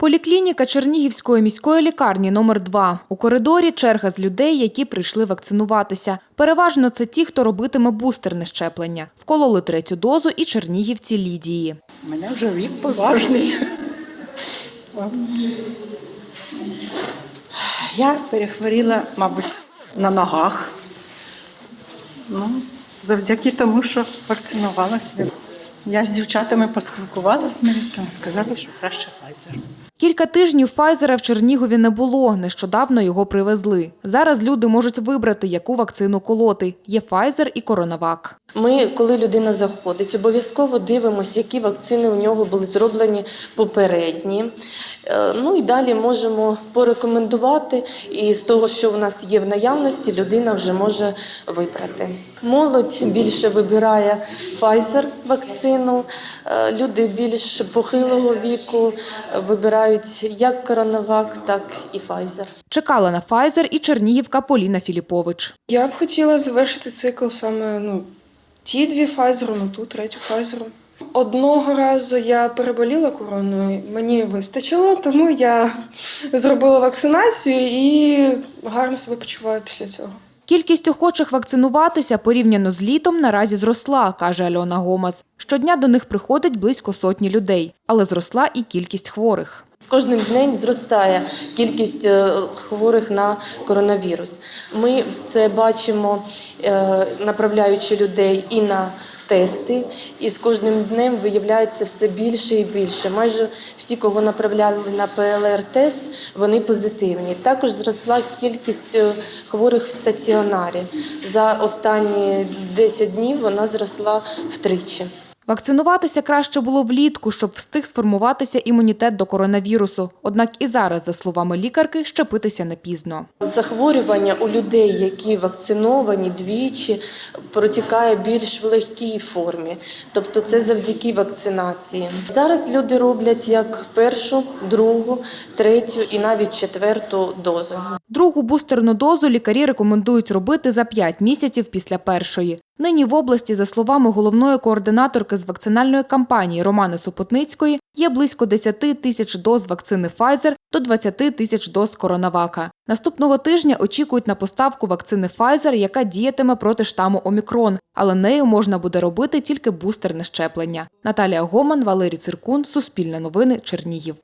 Поліклініка Чернігівської міської лікарні номер 2 У коридорі черга з людей, які прийшли вакцинуватися. Переважно це ті, хто робитиме бустерне щеплення. Вкололи третю дозу і чернігівці Лідії. У мене вже вік поважний. Я перехворіла, мабуть, на ногах. Ну, завдяки тому, що вакцинувалася. Я з дівчатами поспілкувалася, сказали, що краще Pfizer. Кілька тижнів Файзера в Чернігові не було. Нещодавно його привезли. Зараз люди можуть вибрати, яку вакцину колоти. Є Файзер і Коронавак. Ми, коли людина заходить, обов'язково дивимося, які вакцини у нього були зроблені попередні. Е, Ну і далі можемо порекомендувати, і з того, що в нас є в наявності, людина вже може вибрати. Молодь більше вибирає Pfizer вакцину, е, люди більш похилого віку е, вибирають як коронавак, так і Pfizer. Чекала на Файзер і чернігівка Поліна Філіпович. Я б хотіла завершити цикл саме ну, ті дві Pfizer, ну ту третю Pfizer. Одного разу я переболіла короною, мені вистачило, тому я зробила вакцинацію і гарно себе почуваю після цього. Кількість охочих вакцинуватися порівняно з літом наразі зросла, каже Альона Гомас. Щодня до них приходить близько сотні людей, але зросла і кількість хворих. З кожним днем зростає кількість е, хворих на коронавірус. Ми це бачимо, е, направляючи людей і на тести, і з кожним днем виявляється все більше і більше. Майже всі, кого направляли на ПЛР-тест, вони позитивні. Також зросла кількість е, хворих в стаціонарі. За останні 10 днів вона зросла втричі. Вакцинуватися краще було влітку, щоб встиг сформуватися імунітет до коронавірусу. Однак і зараз, за словами лікарки, щепитися не пізно. Захворювання у людей, які вакциновані двічі, протікає більш в легкій формі. Тобто це завдяки вакцинації. Зараз люди роблять як першу, другу, третю і навіть четверту дозу. Другу бустерну дозу лікарі рекомендують робити за 5 місяців після першої. Нині в області, за словами головної координаторки з вакцинальної кампанії Романи Супотницької, є близько 10 тисяч доз вакцини Pfizer до 20 тисяч доз Коронавака. Наступного тижня очікують на поставку вакцини Pfizer, яка діятиме проти штаму Омікрон, але нею можна буде робити тільки бустерне щеплення. Наталія Гоман, Валерій Циркун, Суспільне новини, Чернігів.